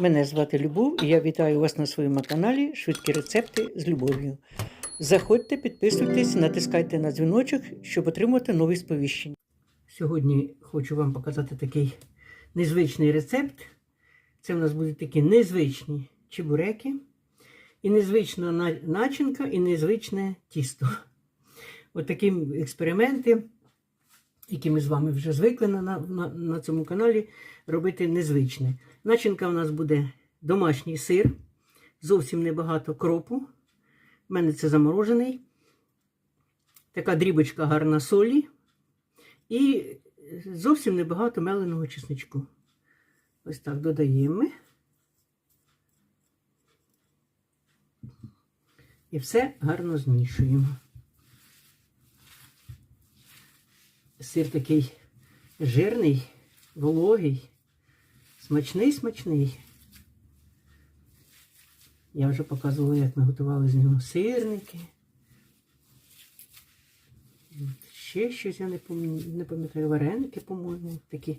Мене звати Любов і я вітаю вас на своєму каналі Швидкі рецепти з любов'ю. Заходьте, підписуйтесь, натискайте на дзвіночок, щоб отримати нові сповіщення. Сьогодні хочу вам показати такий незвичний рецепт. Це в нас будуть такі незвичні чебуреки, і незвична начинка, і незвичне тісто. От такі експерименти, які ми з вами вже звикли на, на, на, цьому каналі робити незвичне. Начинка у нас буде домашній сир, зовсім небагато кропу. У мене це заморожений. Така дрібочка гарна солі. І зовсім небагато меленого чесничку. Ось так додаємо. І все гарно змішуємо. Сир такий жирний, вологий, смачний, смачний. Я вже показувала, як ми готували з нього сирники. Ще щось я не пам'ятаю, вареники, по-моєму, такі.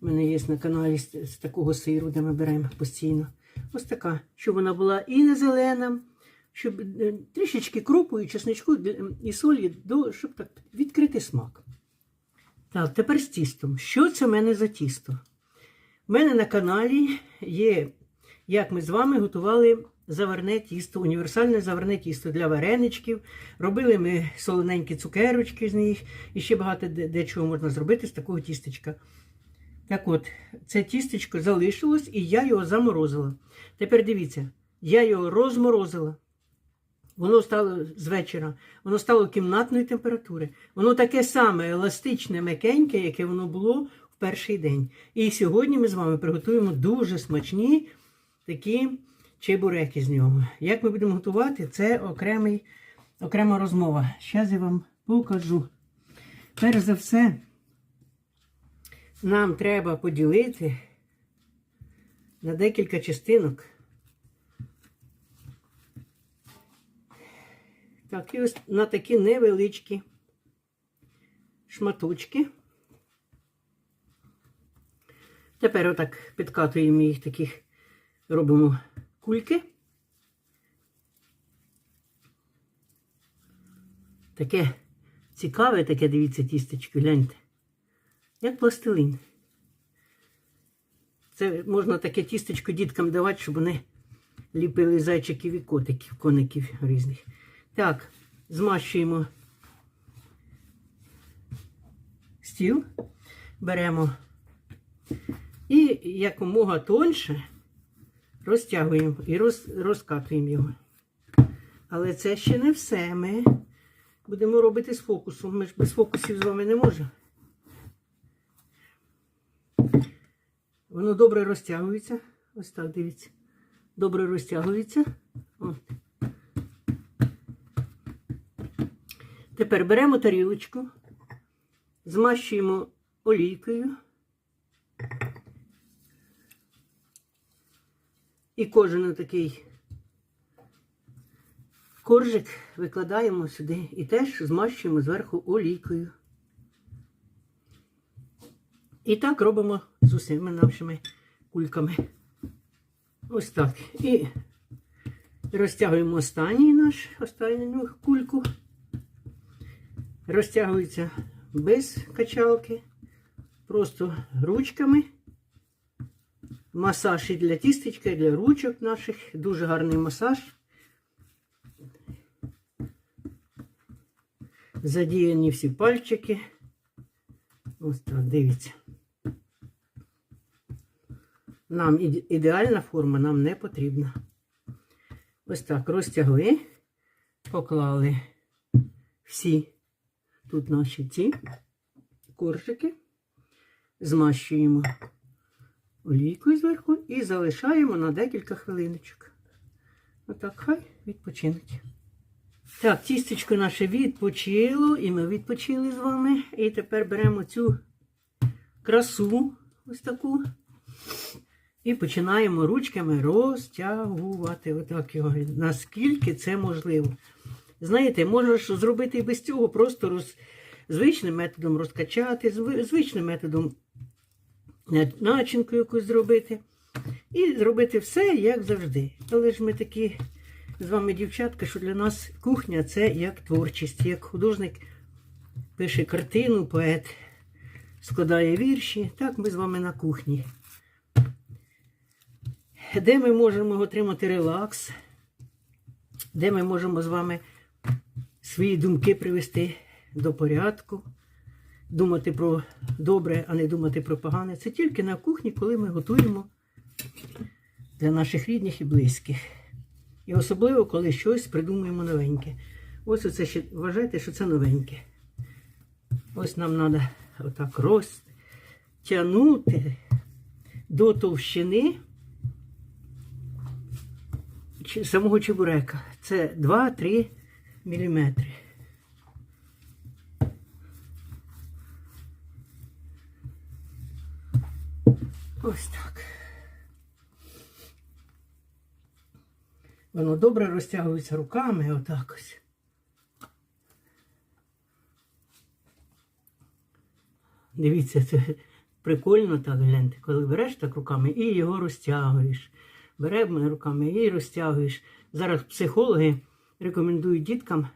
У мене є на каналі з, з такого сиру, де ми беремо постійно. Ось така, щоб вона була і не зелена, щоб е, трішечки кропу і чесничку і солі, щоб так відкрити смак. Так, тепер з тістом. Що це в мене за тісто? У мене на каналі є, як ми з вами готували заварне тісто, універсальне заварне тісто для вареничків. Робили ми солоненькі цукерочки з них і ще багато де, де можна зробити з такого тістечка. Так от, це тістечко залишилось і я його заморозила. Тепер дивіться, я його розморозила. Воно стало з вечора, воно стало кімнатної температури. Воно таке саме еластичне, м'якеньке, яке воно було перший день. І сьогодні ми з вами приготуємо дуже смачні такі чебуреки з нього. Як ми будемо готувати, це окремий, окрема розмова. Зараз я вам покажу. Перш за все, нам треба поділити на декілька частинок. Так, і ось на такі невеличкі шматочки. Тепер отак підкатуємо їх таких, робимо кульки. Таке цікаве, таке, дивіться, тістечко, гляньте. Як пластилин. Це можна таке тістечко діткам давати, щоб вони ліпили зайчиків і котиків, коників різних. Так, змащуємо стіл, беремо і якомога тоньше розтягуємо і роз, розкатуємо його. Але це ще не все. Ми будемо робити з фокусом. Ми ж без фокусів з вами не можемо. Воно добре розтягується. Ось так, дивіться. Добре розтягується. От. Тепер беремо тарілочку, змащуємо олійкою. І кожен такий коржик викладаємо сюди і теж змащуємо зверху олійкою. І так робимо з усіма нашими кульками. Ось так. І розтягуємо останній наш, останню кульку. Розтягується без качалки, просто ручками. Масаж і для тістечка, і для ручок наших. Дуже гарний масаж. Задіяні всі пальчики. Ось так, дивіться. Нам ідеальна форма нам не потрібна. Ось так розтягли, поклали всі тут наші ці коржики, змащуємо олійкою зверху і залишаємо на декілька хвилиночок. Отак хай відпочинуть. Так, тістечко наше відпочило, і ми відпочили з вами. І тепер беремо цю красу, ось таку, і починаємо ручками розтягувати. Отак його, наскільки це можливо. Знаєте, можна ж зробити і без цього, просто роз... звичним методом розкачати, зв- звичним методом начинку якусь зробити. І зробити все, як завжди. Але ж ми такі з вами, дівчатка, що для нас кухня це як творчість, як художник пише картину, поет складає вірші. Так ми з вами на кухні. Де ми можемо отримати релакс, де ми можемо з вами свої думки привести до порядку, думати про добре, а не думати про погане. Це тільки на кухні, коли ми готуємо для наших рідних і близьких. І особливо, коли щось придумуємо новеньке. Ось оце ще вважайте, що це новеньке. Ось нам треба отак розтягнути до товщини самого чебурека. Це 2-3 міліметри. Ось так. Воно добре розтягується руками, отак ось. Дивіться, це прикольно так гляньте, коли береш так руками і його розтягуєш. Беремо руками і розтягуєш. Зараз психологи рекомендують діткам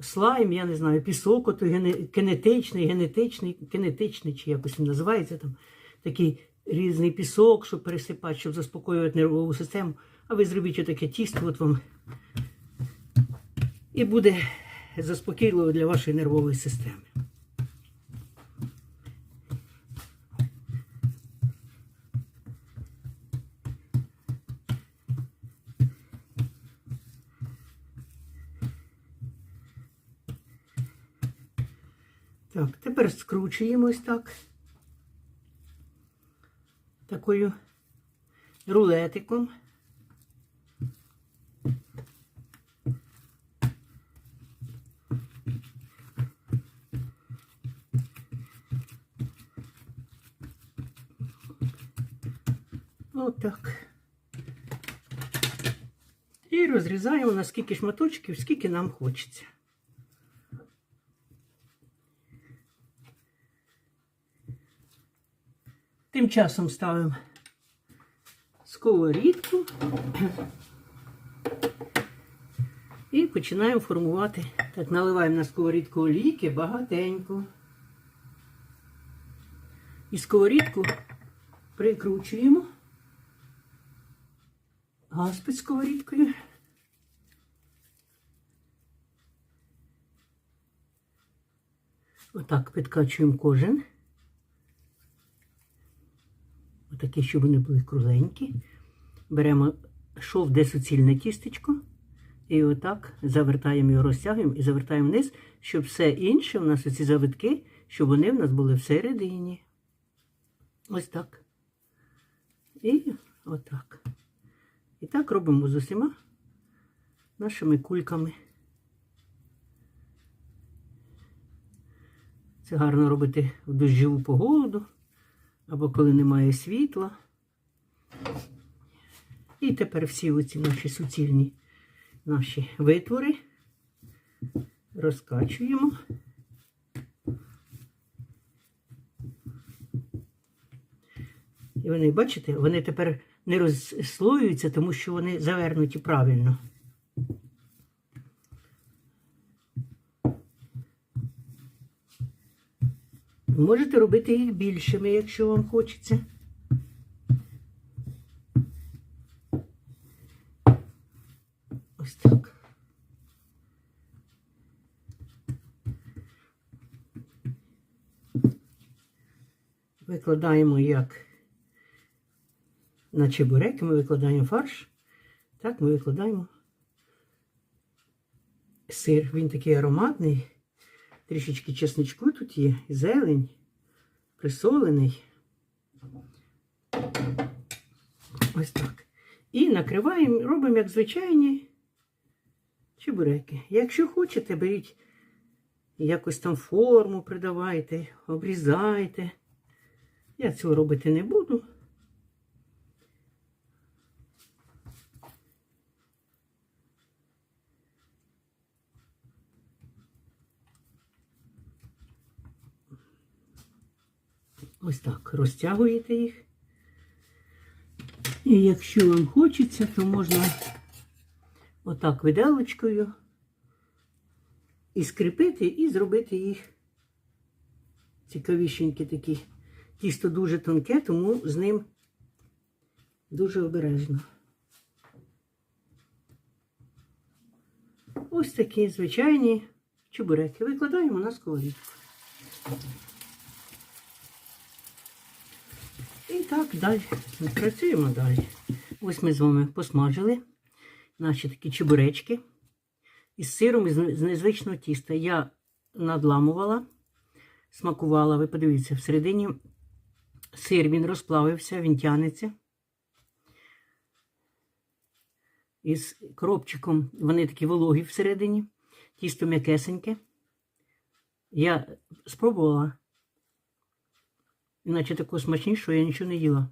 слайм, я не знаю, пісок, ото гене- кинетичний, генетичний, кинетичний, чи якось він називається там. Такий різний пісок, щоб пересипати, щоб заспокоювати нервову систему. А ви зробіть отаке тісто, от вам. І буде заспокійливо для вашої нервової системи. Так, тепер скручуємо ось так. Такою рулетиком. Отак. І розрізаємо на скільки шматочків, скільки нам хочеться. Тим часом ставимо сковорідку і починаємо формувати. Так, наливаємо на сковорідку олійки багатенько. І сковорідку прикручуємо. Газ під сковорідкою. Отак підкачуємо кожен. Отакі, щоб вони були кругленькі. Беремо шов, де суцільне тістечко. І отак завертаємо його, розтягуємо і завертаємо вниз, щоб все інше у нас оці завитки, щоб вони в нас були всередині. Ось так. І отак. І так робимо з усіма нашими кульками. Це гарно робити в дощову погоду або коли немає світла. І тепер всі оці наші суцільні наші витвори розкачуємо. І вони, бачите, вони тепер не розслоюються, тому що вони завернуті правильно. Можете робити їх більшими, якщо вам хочеться. Ось так. Викладаємо як на чебуреки, ми викладаємо фарш. Так, ми викладаємо сир. Він такий ароматний. Трішечки чесничку тут є, зелень, присолений. Ось так. І накриваємо, робимо як звичайні чебуреки. Якщо хочете, беріть якось там форму придавайте, обрізайте. Я цього робити не буду. Ось так розтягуєте їх. І якщо вам хочеться, то можна отак виделочкою і скріпити, і зробити їх цікавішенькі такі. Тісто дуже тонке, тому з ним дуже обережно. Ось такі звичайні чебуреки. Викладаємо на сковорідку. І так далі. Працюємо далі. Ось ми з вами посмажили наші такі чебуречки із сиром з незвичного тіста. Я надламувала, смакувала. Ви подивіться, всередині сир він розплавився, він тянеться. Із кропчиком вони такі вологі всередині, тісто м'якесеньке. Я спробувала, іначе такого смачнішого я нічого не їла.